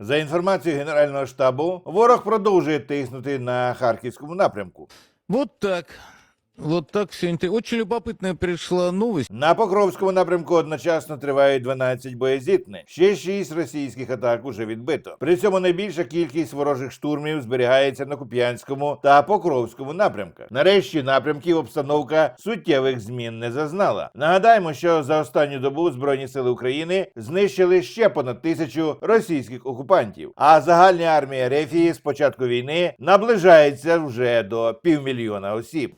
За інформацією Генерального штабу, ворог продовжує тиснути на харківському напрямку. Вот так. Вот так все интересно. Очень любопытная пришла новость. На Покровському напрямку одночасно тривають 12 боєзітних. Ще 6 російських атак уже відбито. При цьому найбільша кількість ворожих штурмів зберігається на Куп'янському та Покровському напрямках. Нарешті напрямків обстановка суттєвих змін не зазнала. Нагадаємо, що за останню добу Збройні сили України знищили ще понад тисячу російських окупантів. А загальна армія Рефії з початку війни наближається вже до півмільйона осіб.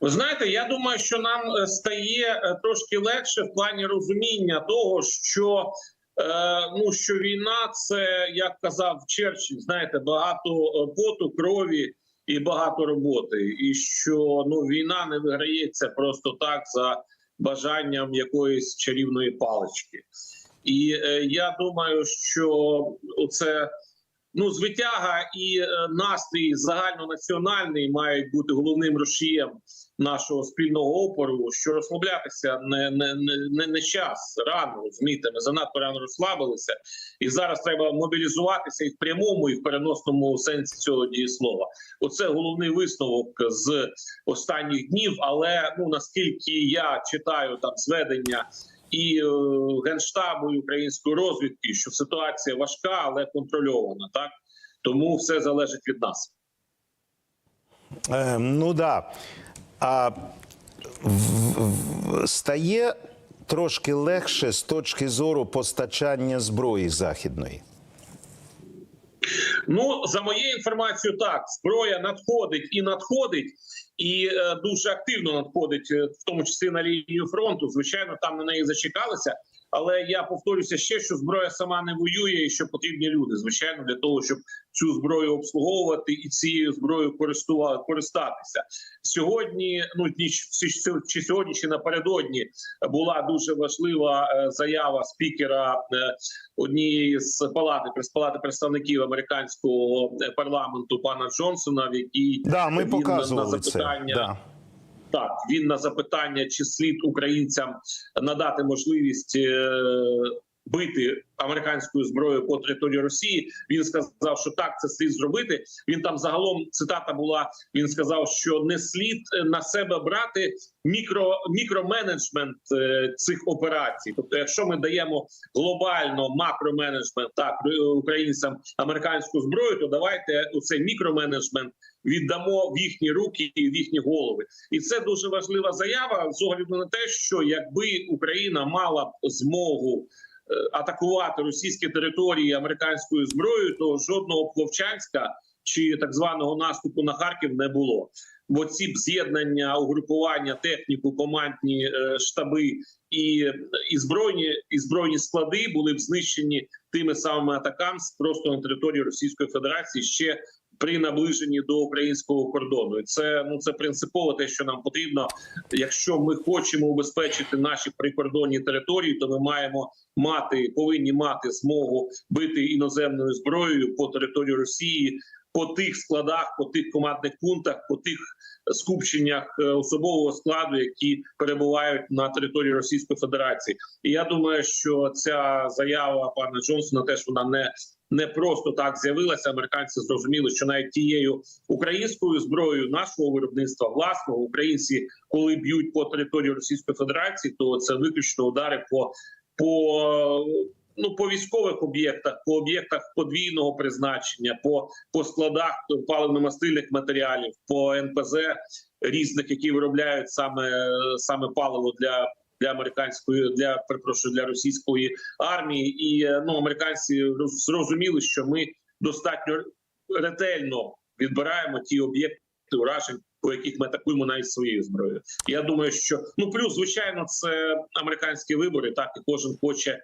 Ви знаєте, я думаю, що нам е, стає е, трошки легше в плані розуміння того, що е, ну що війна це як казав Черчилль, знаєте, багато поту, крові і багато роботи, і що ну війна не виграється просто так за бажанням якоїсь чарівної палички. І я думаю, що оце ну звитяга і е, настрій загальнонаціональний мають бути головним рушієм нашого спільного опору, що розслаблятися не, не, не, не, час рано розумієте, Ми занадто рано розслабилися, і зараз треба мобілізуватися і в прямому, і в переносному сенсі цього дієслова. Оце головний висновок з останніх днів. Але ну наскільки я читаю там зведення і е, генштабу і української розвідки, що ситуація важка, але контрольована, так тому все залежить від нас. Е, ну да. А в, в, стає трошки легше з точки зору постачання зброї західної. Ну за моєю інформацією, так зброя надходить і надходить, і е, дуже активно надходить, е, в тому числі на лінію фронту. Звичайно, там на неї зачекалися. Але я повторюся ще, що зброя сама не воює, і що потрібні люди. Звичайно, для того, щоб цю зброю обслуговувати і цією зброєю користатися сьогодні. Ну чи, чи сьогодні, чи напередодні була дуже важлива е, заява спікера е, однієї з палати палати представників американського е, парламенту пана Джонсона, в якій Да, ми він на- показували це. запитання Да. Так, він на запитання, чи слід українцям надати можливість е, бити американською зброєю по території Росії. Він сказав, що так, це слід зробити. Він там загалом цитата була. Він сказав, що не слід е, на себе брати мікро мікроменеджмент е, цих операцій. Тобто, якщо ми даємо глобально макроменеджмент так українцям американську зброю, то давайте у цей мікроменеджмент віддамо в їхні руки і в їхні голови. І це дуже важлива заява з огляду на те, що якби Україна мала б змогу е, атакувати російські території американською зброєю, то жодного Пловчанська чи так званого наступу на Харків не було. Бо ці б з'єднання, угрупування, техніку, командні е, штаби і, і збройні і збройні склади були б знищені тими самими атаками просто на території Російської Федерації ще при наближенні до українського кордону. І це ну це принципово те, що нам потрібно. Якщо ми хочемо убезпечити наші прикордонні території, то ми маємо мати повинні мати змогу бити іноземною зброєю по території Росії. По тих складах, по тих командних пунктах, по тих скупченнях е, особового складу, які перебувають на території Російської Федерації, і я думаю, що ця заява пана Джонсона теж вона не не просто так з'явилася. Американці зрозуміли, що навіть тією українською зброєю нашого виробництва власного українці, коли б'ють по території Російської Федерації, то це виключно удари по по ну по військових об'єктах, по об'єктах подвійного призначення, по по складах паливно-мастильних матеріалів, по НПЗ різних, які виробляють саме саме паливо для. Для американської для перепрошую для російської армії, і ну американці роз- зрозуміли, що ми достатньо ретельно відбираємо ті об'єкти уражень, по яких ми атакуємо навіть своєю зброєю. Я думаю, що ну плюс, звичайно, це американські вибори. Так і кожен хоче.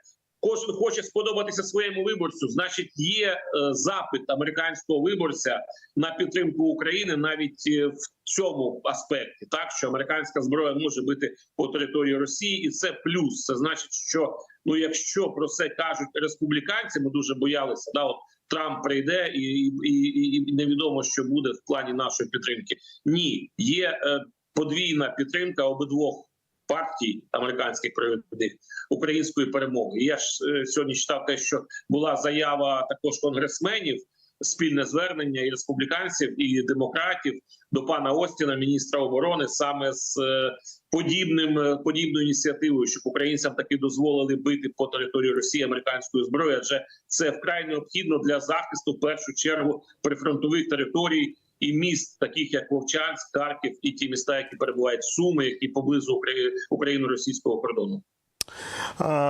Кожен хоче сподобатися своєму виборцю. Значить, є е, запит американського виборця на підтримку України навіть е, в цьому аспекті, так що американська зброя може бити по території Росії, і це плюс. Це значить, що ну якщо про це кажуть республіканці, ми дуже боялися. Да, от Трамп прийде і, і, і невідомо, що буде в плані нашої підтримки. Ні, є е, подвійна підтримка обидвох партій американських провідних української перемоги. Я ж е, сьогодні читав те, що була заява також конгресменів. Спільне звернення і республіканців і демократів до пана Остіна, міністра оборони, саме з е, подібним е, подібною ініціативою, щоб українцям таки дозволили бити по території Росії американською зброєю, адже це вкрай необхідно для захисту в першу чергу прифронтових територій і міст, таких як Вовчанськ, Харків і ті міста, які перебувають Суми, які поблизу України україно-російського кордону.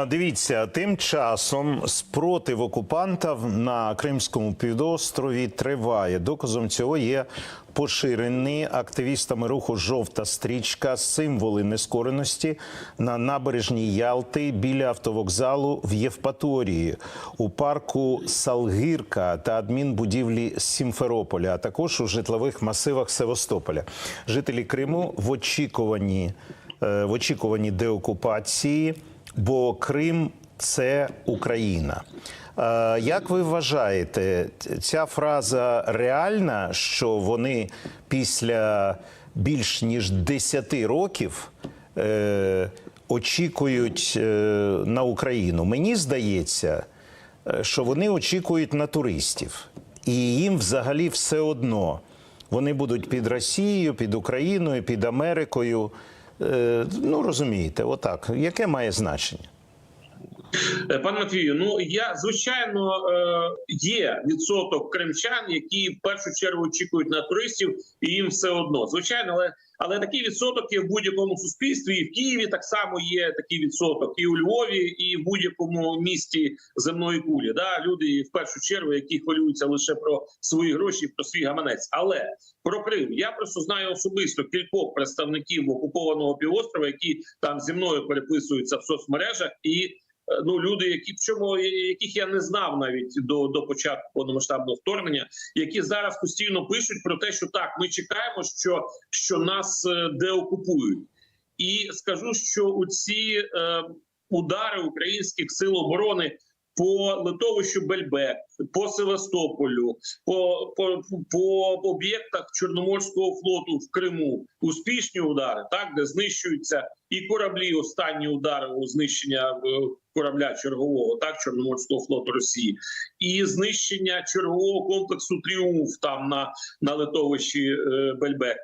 Дивіться, тим часом спротив окупантів на Кримському півострові триває. Доказом цього є поширені активістами руху жовта стрічка символи нескореності на набережній Ялти біля автовокзалу в Євпаторії, у парку Салгірка та адмінбудівлі Сімферополя, а також у житлових масивах Севастополя. Жителі Криму в очікуванні в очікуванні деокупації, бо Крим це Україна. Е, Як ви вважаєте, ця фраза реальна, що вони після більш ніж 10 років е, очікують е, на Україну? Мені здається, е, що вони очікують на туристів, і їм взагалі все одно. Вони будуть під Росією, під Україною, під Америкою. Е, Ну розумієте, отак. Яке має значення? Е, Пане Матвію, ну я звичайно е, є відсоток кримчан, які в першу чергу очікують на туристів, і їм все одно. Звичайно, але але такий відсоток є в будь-якому суспільстві. І в Києві так само є такий відсоток, і у Львові, і в будь-якому місті земної кулі. Да, люди в першу чергу, які хвилюються лише про свої гроші, про свій гаманець. Але про Крим я просто знаю особисто кількох представників окупованого півострова, які там зі мною переписуються в соцмережах і. Е, ну люди, які чому, яких я не знав навіть до, до початку повномасштабного вторгнення, які зараз постійно пишуть про те, що так, ми чекаємо, що, що нас е, деокупують, і скажу, що у ці е, удари українських сил оборони. По литовищу Бельбек, по Севастополю, по, по, по об'єктах Чорноморського флоту в Криму успішні удари, так де знищуються і кораблі. Останні удари у знищення е, корабля чергового, так Чорноморського флоту Росії, і знищення чергового комплексу Тріумф там на, на литовищі е, Бельбек.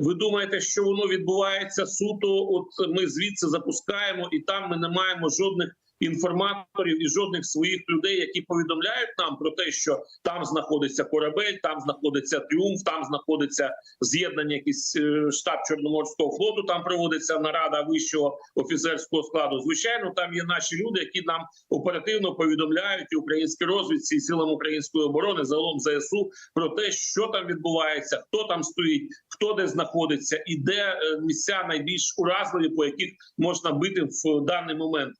Ви думаєте, що воно відбувається суто? От ми звідси запускаємо, і там ми не маємо жодних інформаторів і жодних своїх людей, які повідомляють нам про те, що там знаходиться корабель, там знаходиться тріумф, там знаходиться з'єднання, якийсь е, штаб Чорноморського флоту. Там проводиться нарада вищого офіцерського складу. Звичайно, там є наші люди, які нам оперативно повідомляють і українській розвідці і силам української оборони, загалом ЗСУ про те, що там відбувається, хто там стоїть, хто де знаходиться, і де е, місця найбільш уразливі, по яких можна бити в даний момент.